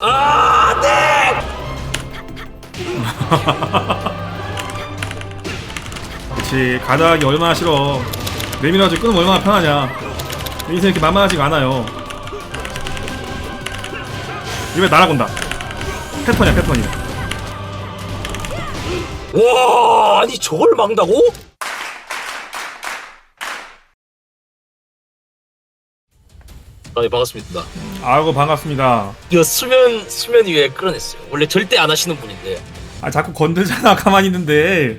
아, 네! 그치 가닥이 얼마나 싫어. 내밀어가지고 끊으면 얼마나 편하냐. 인생 이렇게 만만하지가 않아요. 이번에 날아본다? 패턴이야 패턴이야 와, 아니 저걸 막다고? 아니 반갑습니다. 아이고 반갑습니다 이거 수면 수면 위에 끌어냈어요. 원래 절대 안 하시는 분인데 아 자꾸 건들잖아 가만히 있는데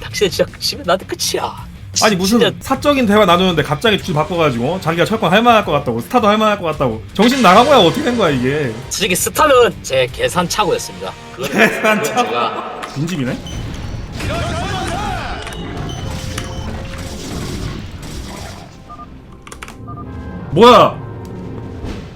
당신 진짜 끝이면 나한테 끝이야. 아니 무슨 진짜 사적인 대화 나누는데 갑자기 주제 바꿔가지고 자기가 철권 할만할 것 같다고 스타도 할만할 것 같다고 정신 나간 거야 어떻게 된 거야 이게 솔직히 스타는 제 계산 차고였습니다. 그건- 계산 그건 차고? 제가 빈집이네 뭐야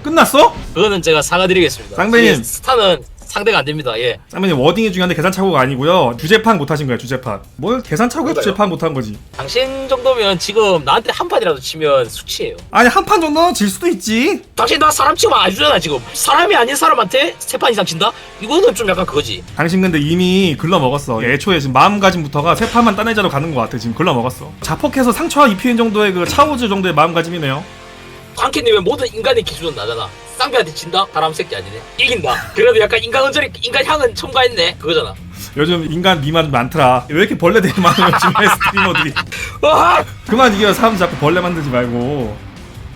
끝났어? 그거는 제가 사과드리겠습니다. 쌍배님. 솔직히 스타는 상대가 안 됩니다. 예. 쌍배님 워딩이 중요한데 계산착오가 아니고요 주제판 못하신 거야 주제판 뭘 계산착오에 그런가요? 주제판 못한 거지 당신 정도면 지금 나한테 한 판이라도 치면 수치예요. 아니 한 판 정도는 질 수도 있지 당신 나 사람 치고 안 주잖아 지금. 사람이 아닌 사람한테 세 판 이상 친다? 이거는 좀 약간 그거지. 당신 근데 이미 글러 먹었어 애초에 지금 마음가짐부터가 세 판만 따내자로 가는 것 같아 지금 글러 먹었어 자폭해서 상처 입히는 정도의 그 차오즈 정도의 마음가짐이네요 광캐님의 모든 인간의 기준은 나잖아. 쌍배한테 진다? 사람 새끼 아니네. 이긴다. 그래도 약간 인간 언저리, 인간 향은 첨가했네. 그거잖아. 요즘 인간 미만 많더라 왜 이렇게 벌레들이 많아요 요즘에 스트리머들이 와! 그만 이겨 사람 자꾸 벌레 만들지 말고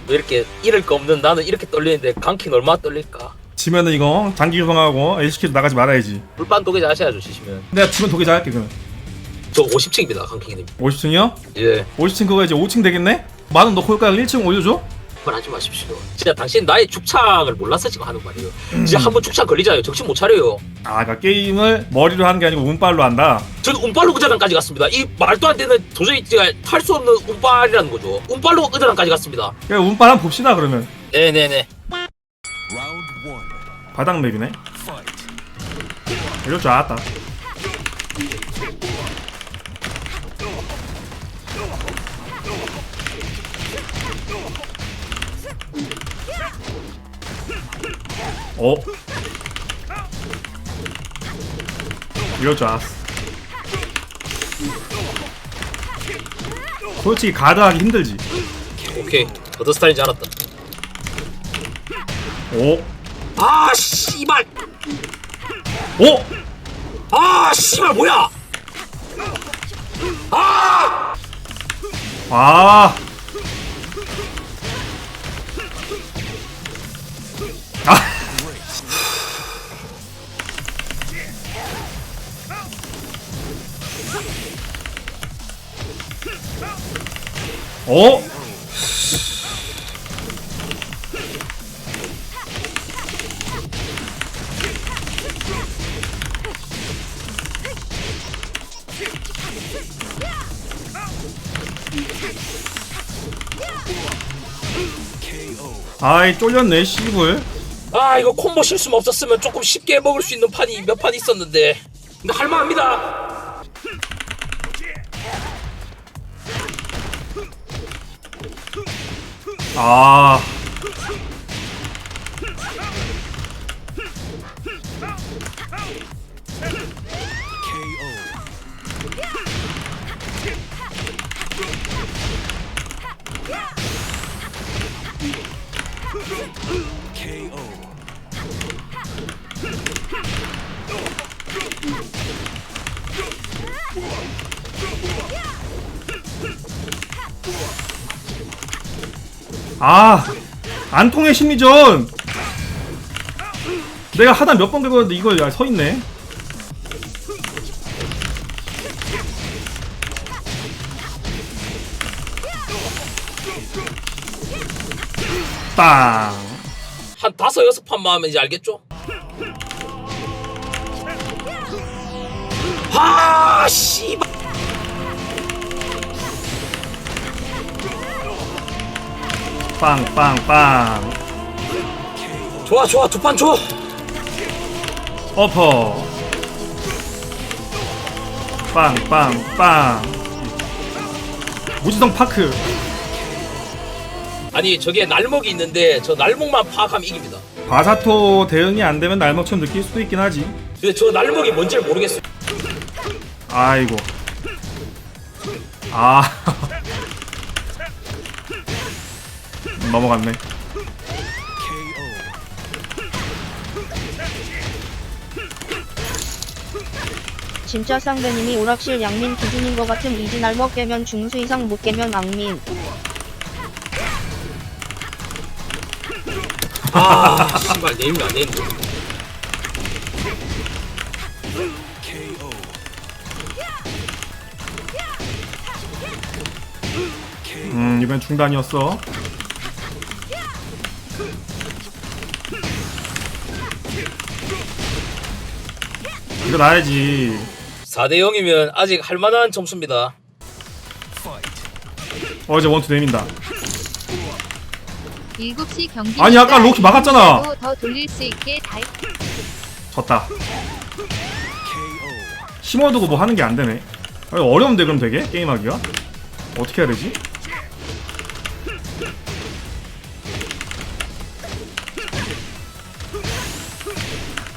왜 이렇게 잃을 거 없는 나는 이렇게 떨리는데 강킹 얼마나 떨릴까? 지면은 이거 장기 유성하고 LCK도 나가지 말아야지 불판 도개자 하셔야죠, 지시면. 내가 지면 도개자 할게 그럼 저 50층입니다, 강킹님. 50층이요? 예. 50층 그거 이제 5층 되겠네? 만원 넣고 올까 1층 올려줘? 그걸 하지 마십시오. 진짜 당신 나의 죽창을 몰라서 지금 하는 말이에요. 진짜 한 번 죽창 걸리잖아요. 정신 못 차려요. 아 그러니까 게임을 머리로 하는 게 아니고 운빨로 한다 저는 운빨로 의자단까지 갔습니다. 이 말도 안 되는 도저히 제가 탈 수 없는 운빨이라는 거죠. 운빨로 의자단까지 갔습니다. 그냥 운빨 한번 봅시다 그러면 네네네. 바닥 맵이네. 이럴 줄 알았다 어? 이럴 줄 알았어 솔직히 가드하기 힘들지 오케이. 어떤 스타일인지 알았다. 오? 아 씨발. 오? 아 씨발 뭐야? 아! 아. 아. 어? 아이 쫄렸네 씨불 아 이거 콤보 실수만 없었으면 조금 쉽게 먹을 수 있는 판이 몇 판 있었는데. 근데 할만합니다. 아 아, 안 통해 심리전. 내가 하다 몇 번 긁었는데 이거 야, 서 있네. 빵. 한 다섯 여섯 판만 하면 이제 알겠죠? 아 씨발. 빵, 빵, 빵. 좋아 좋아 두 판 줘. 어퍼. 빵, 빵, 빵. 무지성 파크. 아니 저기에 날목이 있는데 저 날목만 파악하면 이깁니다. 바사토 대응이 안 되면 날먹처럼 느낄 수도 있긴 하지. 근데 저 날먹이 뭔지 모르겠어요. 아이고. 아. 넘어갔네. 진짜 쌍배님이 오락실 양민 기준인 것 같은 이진알먹 깨면 중수 이상 못 깨면 악민. 아, 씨발 네임이 안. KO. 음, 이번 중단이었어. 이거 나야지. 4대 0이면 아직 할만한 점수입니다. Fight. 어제 원투 내민다. 7시 경기 아니, 아까 로키 막았잖아. 더 돌릴 수 있게 다 졌다. 심어두고 뭐 하는 게 안 되네. 아, 이거 어려운데 그럼 되게 게임하기가? 어떻게 해야 되지?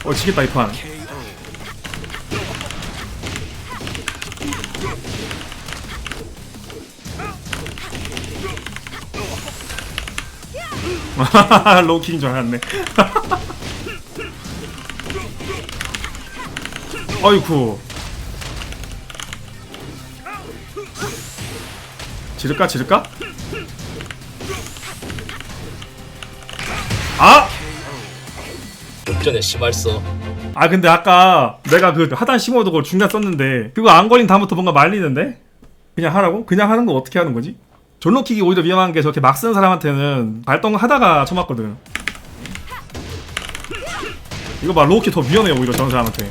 어 지겠다 이 판. 로킹 줄 알았네. 어이쿠. 지를까 지를까? 아! 전에 씨발써. 아 근데 아까 내가 그 하단 심어도 그걸 중간 썼는데 그거 안 걸린 다음부터 뭔가 말리는데? 그냥 하라고? 그냥 하는 거 어떻게 하는 거지? 존로킥이 오히려 위험한 게 저렇게 막 쓰는 사람한테는 발동 하다가 쳐맞거든. 이거 봐 로우킥 더 위험해 오히려 저런 사람한테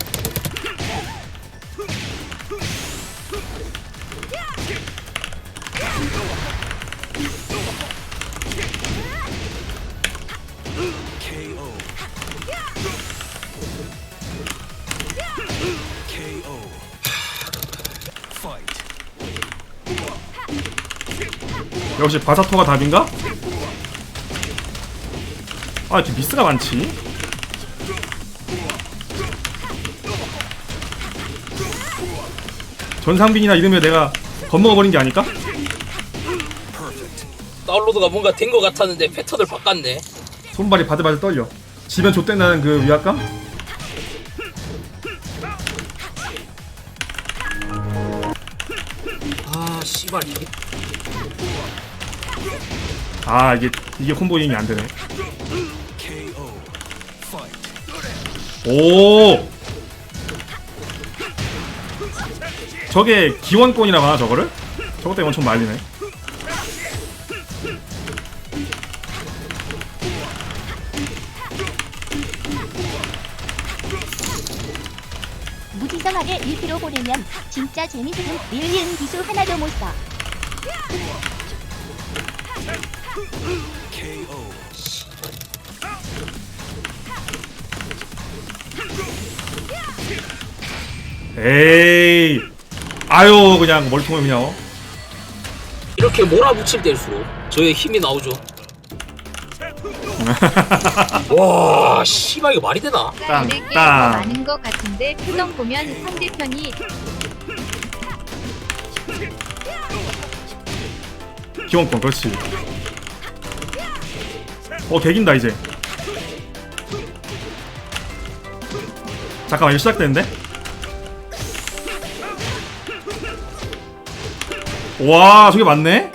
역시 바사토가 답인가? 아 이렇게 미스가 많지 전상빈이나 이름에 내가 겁먹어버린 게 아닐까? 다운로드가 뭔가 된 것 같았는데 패턴을 바꿨네. 손발이 바들바들 떨려 지면 좆된다는 그 위압감? 아, 씨발 이게 아 이게 이게 콤보잉이 안 되네. 오 저게 기원권이라고 하나 저거를? 저것 때문에 엄청 말리네 무지성하게 1kg 보내면 진짜 재미있는 밀리는 기수 하나도 못 써. KO. 에이 아유 그냥 멀통을 그냥 어? 이렇게 몰아붙일 때일수록 저의 힘이 나오죠. 와, 씨발 이거 말이 되나? 땅, 내게 더 땅. 많은 것 같은데 표정 보면 상대편이 기원권 그렇지 어 개긴다 이제 잠깐만 이거 시작되는데? 와 저게 맞네?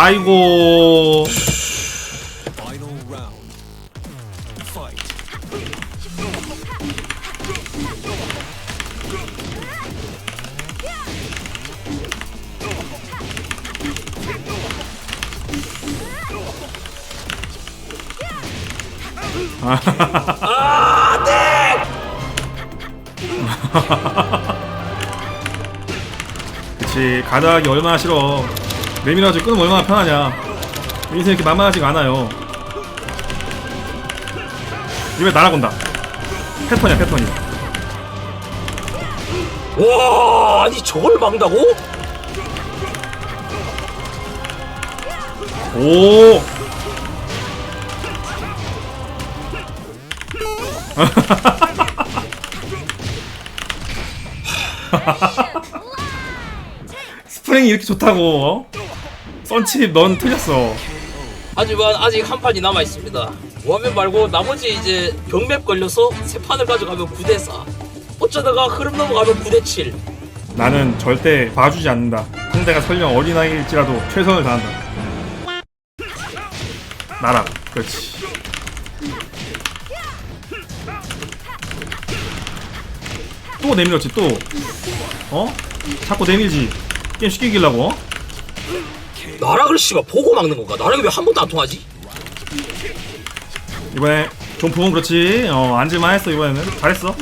아이고. 그치 가닥이 얼마나 싫어 내밀어가지고 끊으면 얼마나 편하냐. 인생 이렇게 만만하지가 않아요. 이번에 날아본다. 패턴이야 패턴이. 와 아니 저걸 막다고? 오! 스프링이 이렇게 좋다고 어? 썬칩 넌 틀렸어 하지만 아직 한 판이 남아 있습니다. 원맨 말고 나머지 이제 병맵 걸려서 세 판을 가져가면 9대 4. 어쩌다가 흐름 넘어가면 9대 7. 나는 절대 봐주지 않는다 상대가 설령 어린아이일지라도 최선을 다한다 나라 그렇지 또 내밀었지 또 어? 자꾸 내밀지 게임 쉽게 이기려고 어? 나락을 씨가 보고 막는 건가? 나락이 왜 한 번도 안 통하지? 이번에 좀 부분 그렇지 어 앉을만 했어 이번에는 잘했어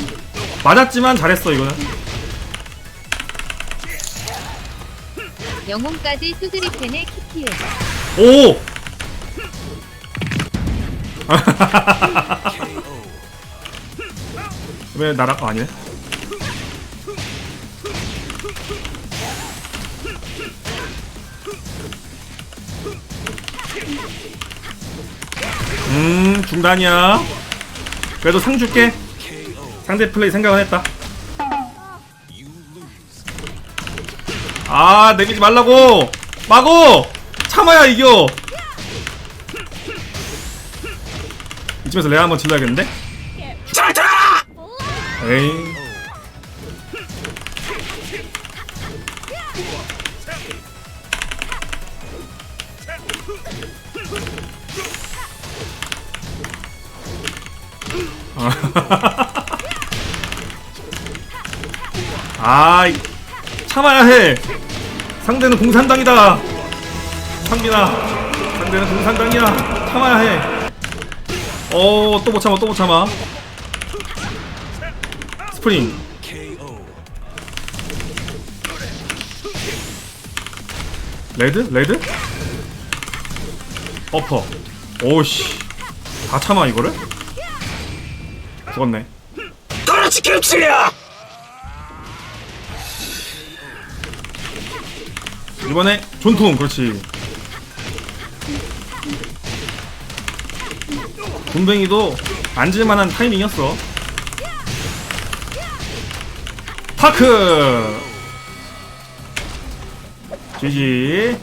맞았지만 잘했어 이거는 영혼까지 수드리펜의 키티에 오! 왜 나락 아, 아니네 음 중단이야. 그래도 상 줄게. 상대 플레이 생각은 했다. 아 내기지 말라고! 마고! 참아야 이겨! 이쯤에서 레아 한번 질러야겠는데! 에이 아, 이- 참아야 해. 상대는 공산당이다. 상빈아, 상대는 공산당이야. 참아야 해. 어, 또 못 참아, 또 못 참아. 스프링. 레드? 레드? 어퍼. 오씨. 다 참아, 이거를? 죽었네. 그렇지 개치야! 이번에 존통, 그렇지. 돈뱅이도 앉을만한 타이밍이었어. 파크! GG.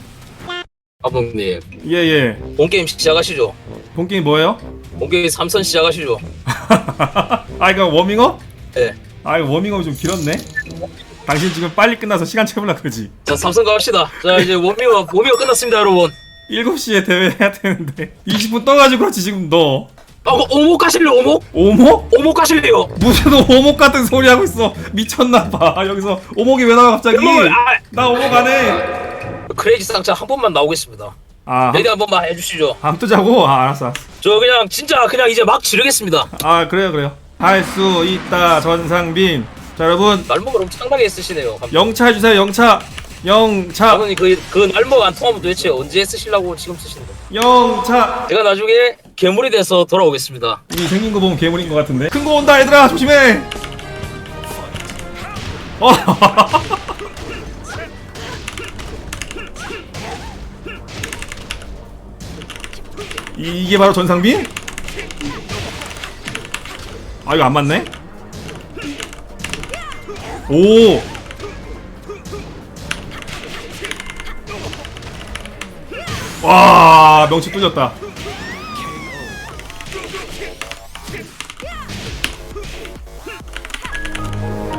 아버님 예, 예. 본 게임 시작하시죠. 본 게임 뭐예요? 본게임 3선 시작하시죠. 아, 이거 워밍업? 예. 아, 이거 워밍업이 좀 길었네? 당신 지금 빨리 끝나서 시간 채우려 그러지? 자 3선 갑시다. 자 이제 워밍업 워밍업 끝났습니다 여러분. 7시에 대회 해야 되는데 20분 떠가지고 그렇지 지금 너 아 뭐, 오목 가실래요 오목? 오목? 오목 가실래요? 무슨 오목 같은 소리 하고 있어 미쳤나 봐 여기서 오목이 왜 나와 갑자기 오목을, 아! 나 오목 안 해 크레이지 쌍차 한 번만 나오겠습니다. 아 레디 한 번만 해주시죠. 함 뜨자고? 아 알았어 알았어 저 그냥 진짜 그냥 이제 막 지르겠습니다. 아 그래요 그래요 할 수 있다 전상빈 자 여러분 날먹을 엄청 상당히 쓰시네요. 영차 해주세요 영차 영차 아버님 그, 그 날먹 안 통하면 도대체 언제 쓰시려고 지금 쓰시는 거예요? 영차 제가 나중에 괴물이 돼서 돌아오겠습니다. 이 생긴 거 보면 괴물인 것 같은데 큰 거 온다 얘들아 조심해 어 이- 이게 바로 전상빈? 아 이거 안 맞네? 오! 와 명치 뚫렸다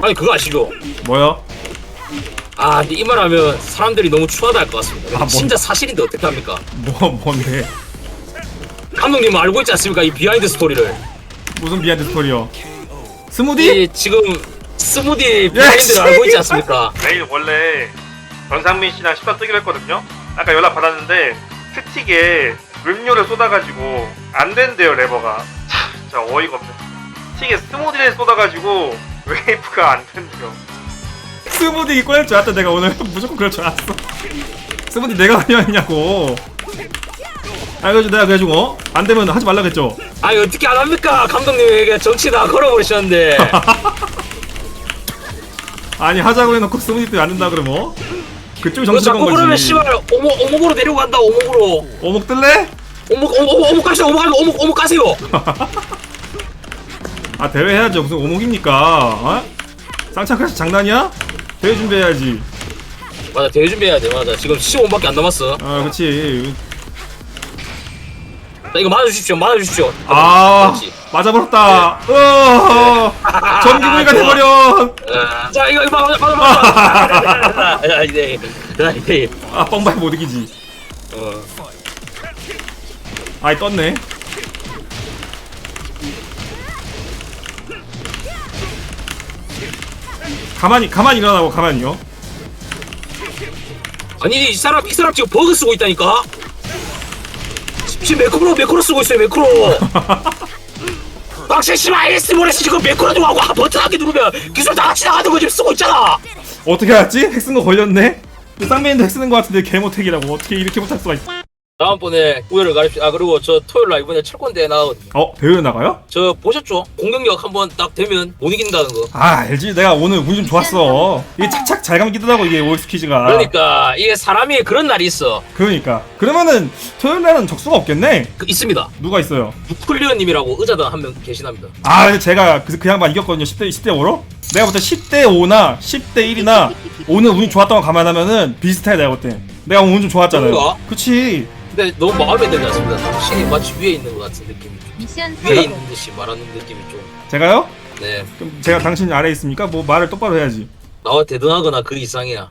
아니 그거 아시죠? 뭐야? 아 근데 이 말하면 사람들이 너무 추하다 할 것 같습니다. 아, 뭔- 진짜 사실인데 어떻게 합니까? 뭐 뭔데? 감독님 알고 있지 않습니까? 이 비하인드 스토리를. 무슨 비하인드 스토리요? 스무디? 이 지금 스무디 비하인드를 알고 있지 않습니까? 내일 원래 전상민 씨랑 식사 뜨기로 했거든요. 아까 연락 받았는데 스틱에 음료를 쏟아가지고 안 된대요 레버가. 참, 진짜 어이가 없네. 스틱에 스무디를 쏟아가지고 웨이프가 안 된대요. 스무디 꺼낼 줄 알았다 내가 오늘 무조건 그럴 줄 알았어 스무디 내가 하냐 했냐고 아 그래가지고 내가 그래가지고 어? 안 되면 하지 말라 그랬죠? 아니 어떻게 안 합니까? 감독님에게 정치 다 걸어버리셨는데. 아니 하자고 해놓고 스무디 때문에 안 된다 그러면 어? 그쪽이 너 정치 자꾸 건 그러면 거지 씨발 오목 오목으로 데리고 간다 오목으로. 오목 뜰래? 오목 오목 오목 가세요 오목 가세요 오목 오목 가세요. 아 대회 해야죠. 무슨 오목입니까? 어? 쌍창까지 장난이야? 대회 준비해야지. 맞아 대회 준비해야 돼. 맞아. 지금 15분밖에 안 남았어. 아 그렇지 자 이거 맞아주십시오 맞아주십시오. 아 그렇지. 맞아버렸다. 으어 전기구이가 돼버려. 어, 자 이거 이거 맞아 맞아 맞아. 야 이제 야 이제. 아 뻥발 못 이기지. 어. 아이 떴네. 가만히 가만히 일어나고 가만히요. 아니 이 사람 이 사람 지금 버그 쓰고 있다니까 지금 매크로 매크로 쓰고 있어요 매크로. 박씨 씨발. AS 모레스 지금 매크로 들어가고 아, 버튼 한 개 누르면 기술 다 같이 나가는 거 지금 쓰고 있잖아. 어떻게 알았지? 핵 쓴 거 걸렸네? 쌍맨도 핵 쓰는 거 같은데 개못핵이라고. 어떻게 이렇게 못할 수가 있어 다음번에 우열을 가립시다 아 그리고 저 토요일 날 이번에 철권 대회 나가거든요. 어? 대회 나가요? 저 보셨죠? 공격력 한번 딱 되면 못 이긴다는 거. 아 알지. 내가 오늘 운좀 좋았어. 이게 착착 잘 감기더라고 이게 OX 퀴즈가. 그러니까 이게 사람이 그런 날이 있어. 그러니까. 그러면은 토요일 날은 적수가 없겠네? 그 있습니다. 누가 있어요? 유클리어님이라고 의자단 한 명 계시답니다. 아 근데 제가 그, 그 양반 이겼거든요. 10대 10대 5로? 내가 볼때 10대 5나 10대 1이나 오늘 운이 좋았던 거 감안하면 비슷해 내가 볼때. 내가 오늘 운 좀 좋았잖아요. 그런가? 그치 근데 너무 마음에 들지 않습니다 당신이 마치 위에 있는 것 같은 느낌이 좀 미션 위에 성공. 있는 듯이 말하는 느낌이 제가요? 좀네 그럼 제가 당신 아래에 있습니까? 뭐 말을 똑바로 해야지 나와 대등하거나 그 이상이야